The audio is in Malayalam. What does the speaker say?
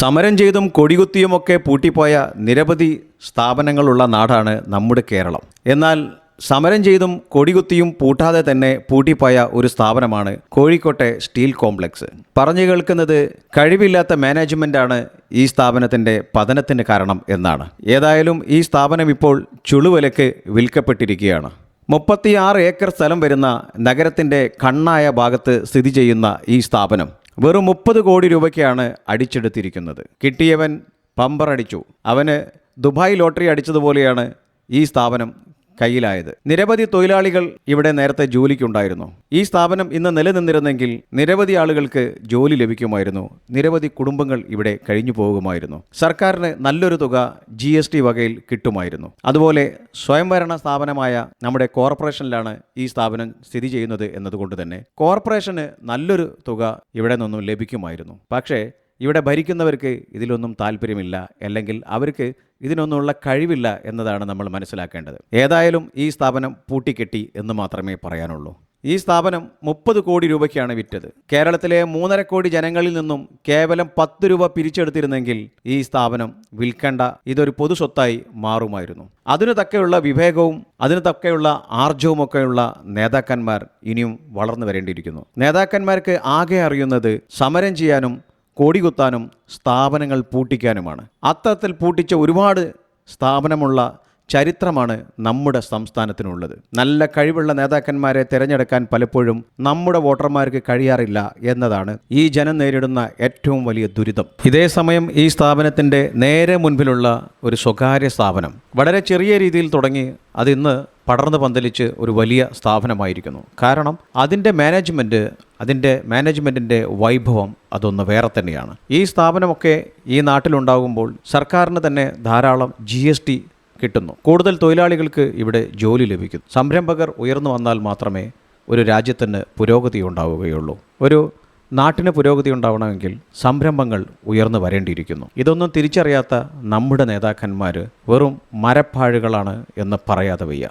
സമരം ചെയ്തും കൊടികുത്തിയുമൊക്കെ പൂട്ടിപ്പോയ നിരവധി സ്ഥാപനങ്ങളുള്ള നാടാണ് നമ്മുടെ കേരളം. എന്നാൽ സമരം ചെയ്തും കൊടികുത്തിയും പൂട്ടാതെ തന്നെ പൂട്ടിപ്പോയ ഒരു സ്ഥാപനമാണ് കോഴിക്കോട്ടെ സ്റ്റീൽ കോംപ്ലക്സ്. പറഞ്ഞു കേൾക്കുന്നത് കഴിവില്ലാത്ത മാനേജ്മെന്റാണ് ഈ സ്ഥാപനത്തിന്റെ പതനത്തിന് കാരണം എന്നാണ്. ഏതായാലും ഈ സ്ഥാപനം ഇപ്പോൾ ചുളുവിലക്ക് വിൽക്കപ്പെട്ടിരിക്കുകയാണ്. മുപ്പത്തിയാറ് ഏക്കർ സ്ഥലം വരുന്ന നഗരത്തിന്റെ കണ്ണായ ഭാഗത്ത് സ്ഥിതി ചെയ്യുന്ന ഈ സ്ഥാപനം വെറും മുപ്പത് കോടി രൂപയ്ക്കാണ് അടിച്ചെടുത്തിരിക്കുന്നത്. കിട്ടിയവൻ പമ്പറടിച്ചു. അവന് ദുബായ് ലോട്ടറി അടിച്ചതുപോലെയാണ് ഈ സ്ഥാപനം കയ്യിലായത്. നിരവധി തൊഴിലാളികൾ ഇവിടെ നേരത്തെ ജോലിക്കുണ്ടായിരുന്നു. ഈ സ്ഥാപനം ഇന്ന് നിലനിന്നിരുന്നെങ്കിൽ നിരവധി ആളുകൾക്ക് ജോലി ലഭിക്കുമായിരുന്നു. നിരവധി കുടുംബങ്ങൾ ഇവിടെ കഴിഞ്ഞു പോകുമായിരുന്നു. സർക്കാരിന് നല്ലൊരു തുക ജി വകയിൽ കിട്ടുമായിരുന്നു. അതുപോലെ സ്വയംഭരണ സ്ഥാപനമായ നമ്മുടെ കോർപ്പറേഷനിലാണ് ഈ സ്ഥാപനം സ്ഥിതി ചെയ്യുന്നത് എന്നതുകൊണ്ട് തന്നെ കോർപ്പറേഷന് നല്ലൊരു തുക ഇവിടെ നിന്നും ലഭിക്കുമായിരുന്നു. പക്ഷേ ഇവിടെ ഭരിക്കുന്നവർക്ക് ഇതിലൊന്നും താല്പര്യമില്ല അല്ലെങ്കിൽ അവർക്ക് ഇതിനൊന്നുമുള്ള കഴിവില്ല എന്നതാണ് നമ്മൾ മനസ്സിലാക്കേണ്ടത്. ഏതായാലും ഈ സ്ഥാപനം പൂട്ടിക്കെട്ടി എന്ന് മാത്രമേ പറയാനുള്ളൂ. ഈ സ്ഥാപനം മുപ്പത് കോടി രൂപയ്ക്കാണ് വിറ്റത്. കേരളത്തിലെ മൂന്നര കോടി ജനങ്ങളിൽ നിന്നും കേവലം പത്ത് രൂപ പിരിച്ചെടുത്തിരുന്നെങ്കിൽ ഈ സ്ഥാപനം വിൽക്കേണ്ട ഇതൊരു പൊതു സ്വത്തായി മാറുമായിരുന്നു. അതിനു തക്കെയുള്ള വിവേകവും അതിനു തക്കെയുള്ള ആർജവുമൊക്കെയുള്ള നേതാക്കന്മാർ ഇനിയും വളർന്നു വരേണ്ടിയിരിക്കുന്നു. നേതാക്കന്മാർക്ക് ആകെ അറിയുന്നത് സമരം ചെയ്യാനും കൊടികുത്താനും സ്ഥാപനങ്ങൾ പൂട്ടിക്കാനുമാണ്. അത്തരത്തിൽ പൂട്ടിച്ച ഒരുപാട് സ്ഥാപനമുള്ള ചരിത്രമാണ് നമ്മുടെ സംസ്ഥാനത്തിനുള്ളത്. നല്ല കഴിവുള്ള നേതാക്കന്മാരെ തിരഞ്ഞെടുക്കാൻ പലപ്പോഴും നമ്മുടെ വോട്ടർമാർക്ക് കഴിയാറില്ല എന്നതാണ് ഈ ജനം നേരിടുന്ന ഏറ്റവും വലിയ ദുരിതം. ഇതേ സമയം ഈ സ്ഥാപനത്തിന്റെ നേരെ മുൻപിലുള്ള ഒരു സ്വകാര്യ സ്ഥാപനം വളരെ ചെറിയ രീതിയിൽ തുടങ്ങി. അതിന്ന് പടർന്നു പന്തലിച്ച് ഒരു വലിയ സ്ഥാപനമായിരിക്കുന്നു. കാരണം അതിന്റെ മാനേജ്മെന്റ് അതിന്റെ മാനേജ്മെന്റിന്റെ വൈഭവം അതൊന്ന് വേറെ തന്നെയാണ്. ഈ സ്ഥാപനമൊക്കെ ഈ നാട്ടിലുണ്ടാകുമ്പോൾ സർക്കാരിന് തന്നെ ധാരാളം ജി എസ് ടി കിട്ടുന്നു. കൂടുതൽ തൊഴിലാളികൾക്ക് ഇവിടെ ജോലി ലഭിക്കുന്നു. സംരംഭകർ ഉയർന്നു വന്നാൽ മാത്രമേ ഒരു രാജ്യത്തിന് പുരോഗതി ഉണ്ടാവുകയുള്ളൂ. ഒരു നാട്ടിന് പുരോഗതി ഉണ്ടാവണമെങ്കിൽ സംരംഭങ്ങൾ ഉയർന്നു വരേണ്ടിയിരിക്കുന്നു. ഇതൊന്നും തിരിച്ചറിയാത്ത നമ്മുടെ നേതാക്കന്മാർ വെറും മരപ്പാഴുകളാണ് എന്ന് പറയാതെ വയ്യ.